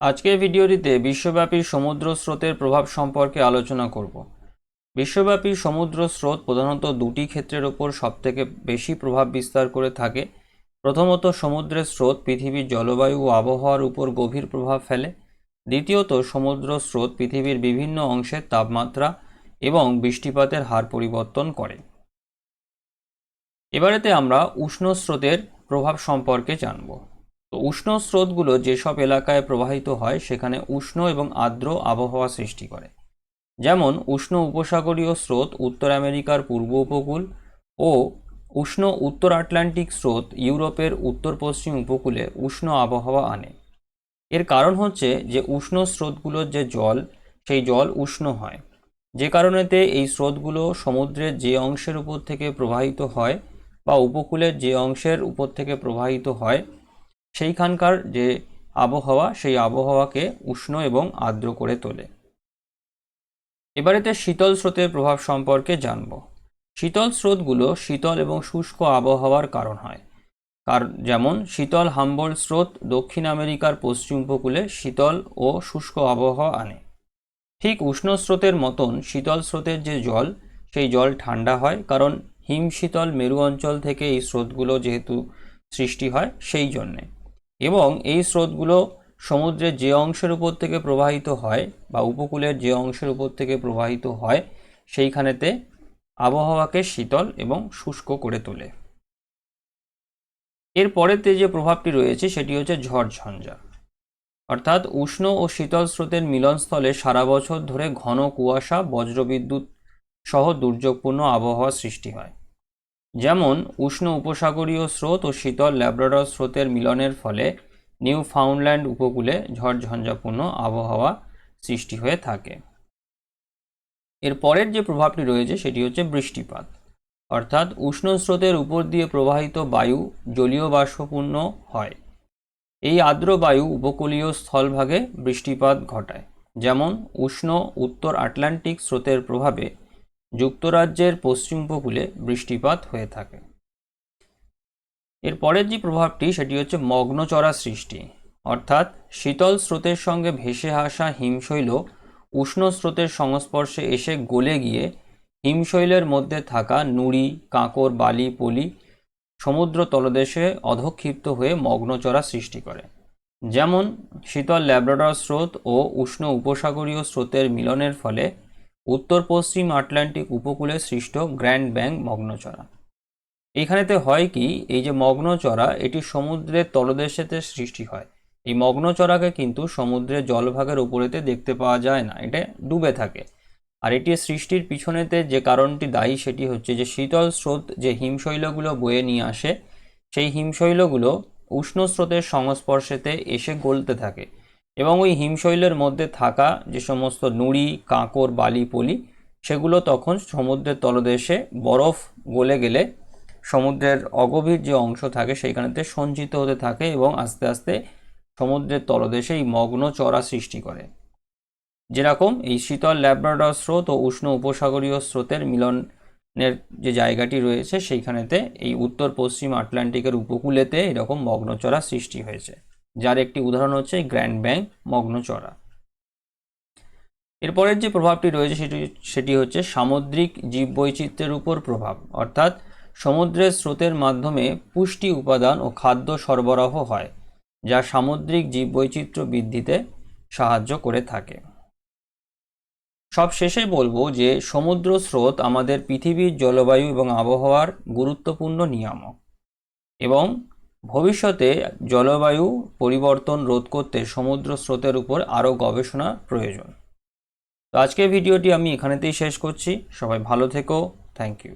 আজকের ভিডিওটিতে বিশ্বব্যাপী সমুদ্র স্রোতের প্রভাব সম্পর্কে আলোচনা করব। বিশ্বব্যাপী সমুদ্র স্রোত প্রধানত দুটি ক্ষেত্রের ওপর সবথেকে বেশি প্রভাব বিস্তার করে থাকে। প্রথমত, সমুদ্রের স্রোত পৃথিবীর জলবায়ু ও আবহাওয়ার উপর গভীর প্রভাব ফেলে। দ্বিতীয়ত, সমুদ্র স্রোত পৃথিবীর বিভিন্ন অংশের তাপমাত্রা এবং বৃষ্টিপাতের হার পরিবর্তন করে। এবারেতে আমরা উষ্ণ স্রোতের প্রভাব সম্পর্কে জানব। উষ্ণ স্রোতগুলো যেসব এলাকায় প্রবাহিত হয়, সেখানে উষ্ণ এবং আর্দ্র আবহাওয়া সৃষ্টি করে। যেমন, উষ্ণ উপসাগরীয় স্রোত উত্তর আমেরিকার পূর্ব উপকূল ও উষ্ণ উত্তর আটলান্টিক স্রোত ইউরোপের উত্তর পশ্চিম উপকূলে উষ্ণ আবহাওয়া আনে। এর কারণ হচ্ছে যে, উষ্ণ স্রোতগুলোর যে জল, সেই জল উষ্ণ হয়। যে কারণেতে এই স্রোতগুলো সমুদ্রের যে অংশের উপর থেকে প্রবাহিত হয় বা উপকূলের যে অংশের উপর থেকে প্রবাহিত হয় সেইখানকার যে আবহাওয়া, সেই আবহাওয়াকে উষ্ণ এবং আর্দ্র করে তোলে। এবারেতে শীতল স্রোতের প্রভাব সম্পর্কে জানব। শীতল স্রোতগুলো শীতল এবং শুষ্ক আবহাওয়ার কারণ হয়। কার, যেমন শীতল হাম্বল স্রোত দক্ষিণ আমেরিকার পশ্চিম উপকূলে শীতল ও শুষ্ক আবহাওয়া আনে। ঠিক উষ্ণ স্রোতের মতন শীতল স্রোতের যে জল, সেই জল ঠান্ডা হয় কারণ হিম শীতল মেরু অঞ্চল থেকে এই স্রোতগুলো যেহেতু সৃষ্টি হয়, সেই জন্যে। এবং এই স্রোতগুলো সমুদ্রের যে অংশের উপর থেকে প্রবাহিত হয় বা উপকূলের যে অংশের উপর থেকে প্রবাহিত হয়, সেইখানেতে আবহাওয়াকে শীতল এবং শুষ্ক করে তোলে। এর পরেতে যে প্রভাবটি রয়েছে, সেটি হচ্ছে ঝড় ঝঞ্ঝা। অর্থাৎ উষ্ণ ও শীতল স্রোতের মিলনস্থলে সারা বছর ধরে ঘন কুয়াশা, বজ্রবিদ্যুৎ সহ দুর্যোগপূর্ণ আবহাওয়া সৃষ্টি হয়। যেমন উষ্ণ উপসাগরীয় স্রোত ও শীতল ল্যাব্রাডর স্রোতের মিলনের ফলে নিউ ফাউন্ডল্যান্ড উপকূলে ঝড়ঝঞ্ঝাপূর্ণ আবহাওয়া সৃষ্টি হয়ে থাকে। এর পরের যে প্রভাবটি রয়েছে সেটি হচ্ছে বৃষ্টিপাত। অর্থাৎ উষ্ণ স্রোতের উপর দিয়ে প্রবাহিত বায়ু জলীয় বাষ্পপূর্ণ হয়। এই আর্দ্র বায়ু উপকূলীয় স্থলভাগে বৃষ্টিপাত ঘটায়। যেমন উষ্ণ উত্তর আটলান্টিক স্রোতের প্রভাবে যুক্তরাজ্যের পশ্চিম উপকূলে বৃষ্টিপাত হয়ে থাকে। এর পরের যে প্রভাবটি, সেটি হচ্ছে মগ্নচড়া সৃষ্টি। অর্থাৎ শীতল স্রোতের সঙ্গে ভেসে আসা হিমশৈল উষ্ণ স্রোতের সংস্পর্শে এসে গলে গিয়ে হিমশৈলের মধ্যে থাকা নুড়ি, কাঁকর, বালি, পলি সমুদ্র তলদেশে অধক্ষিপ্ত হয়ে মগ্নচরা সৃষ্টি করে। যেমন শীতল ল্যাব্রাডর স্রোত ও উষ্ণ উপসাগরীয় স্রোতের মিলনের ফলে উত্তর পশ্চিম আটলান্টিক উপকূলে সৃষ্ট গ্র্যান্ড ব্যাং মগ্নচড়া এইখানেতে হয় কি, এই যে মগ্নচড়া এটি সমুদ্রের তলদেশেতে সৃষ্টি হয়। এই মগ্নচড়াকে কিন্তু সমুদ্রের জলভাগের উপরেতে দেখতে পাওয়া যায় না, এটা ডুবে থাকে। আর এটি সৃষ্টির পিছনেতে যে কারণটি দায়ী, সেটি হচ্ছে যে শীতল স্রোত যে হিমশৈলগুলো বয়ে নিয়ে আসে, সেই হিমশৈলগুলো উষ্ণ স্রোতের সংস্পর্শেতে এসে গলতে থাকে। এবং ওই হিমশৈলের মধ্যে থাকা যে সমস্ত নুড়ি, কাঁকর, বালি, পলি, সেগুলো তখন সমুদ্রের তলদেশে বরফ গলে গেলে সমুদ্রের অগভীর যে অংশ থাকে সেইখানেতে সঞ্চিত হতে থাকে এবং আস্তে আস্তে সমুদ্রের তলদেশে এই মগ্ন চড়া সৃষ্টি করে। যেরকম এই শীতল ল্যাব্রাডর স্রোত ও উষ্ণ উপসাগরীয় স্রোতের মিলনের যে জায়গাটি রয়েছে সেইখানেতে এই উত্তর পশ্চিম আটলান্টিকের উপকূলেতে এরকম মগ্নচড়া সৃষ্টি হয়েছে। যার একটি উদাহরণ হচ্ছে গ্র্যান্ড ব্যাংক মগ্নচড়া এরপরের যে প্রভাবটি রয়েছে সেটি সেটি হচ্ছে সামুদ্রিক জীববৈচিত্র্যের উপর প্রভাব, অর্থাৎ সমুদ্রের স্রোতের মাধ্যমে পুষ্টি উপাদান ও খাদ্য সরবরাহ হয়, যা সামুদ্রিক জীববৈচিত্র্য বৃদ্ধিতে সাহায্য করে থাকে। সব শেষে বলব যে সমুদ্র স্রোত আমাদের পৃথিবীর জলবায়ু এবং আবহাওয়ার গুরুত্বপূর্ণ নিয়ামক এবং ভবিষ্যতে জলবায়ু পরিবর্তন রোধ করতে সমুদ্র স্রোতের উপর আরও গবেষণা প্রয়োজন। তো আজকের ভিডিওটি আমি এখানেতেই শেষ করছি। সবাই ভালো থেকো। Thank you